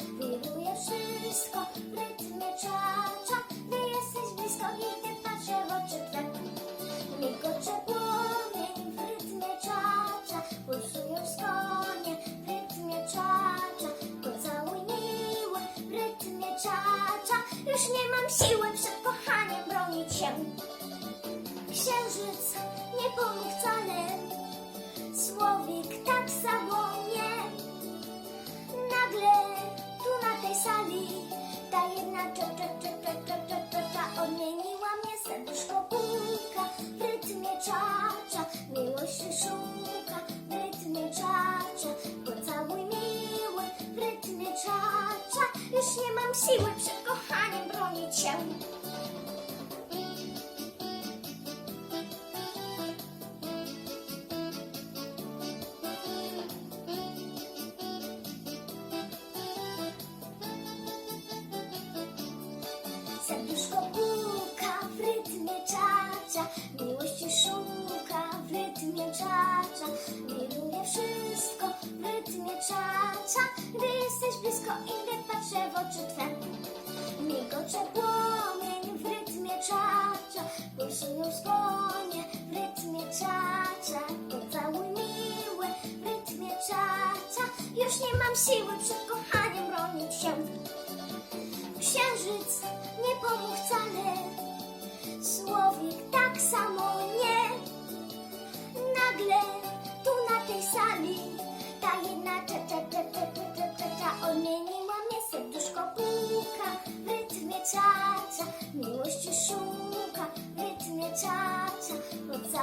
Wiruje wszystko w rytmie czacza, gdy jesteś blisko i gdy patrzę w oczy Twe. Migocze płomień w rytmie czacza, pulsują skonie w rytmie czacza. Pocałuj miły w rytmie czacza, już nie mam siły przed kochaniem bronić się. Księżyc nie cza, cza, cza, cza, cza, cza, cza, cza. Odmieniła mnie serduszko w rytmie. Miłość szuka w rytmie cza, cza. Pocałuj miły w rytmie. Już nie mam siły przed kochaniem bronić się. Jesteś blisko i gdy patrzę w oczy Twe. Migocze płomień w rytmie czacza, pulsują skłonie w rytmie czacza, pocałuj miły w rytmie czacza, już nie mam siły przed kochaniem bronić się. Księżyc nie pomógł wcale, słowik tak samo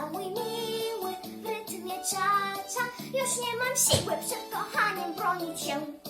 pocałuj miły w rytmie czacza, już nie mam siły przed kochaniem bronić się.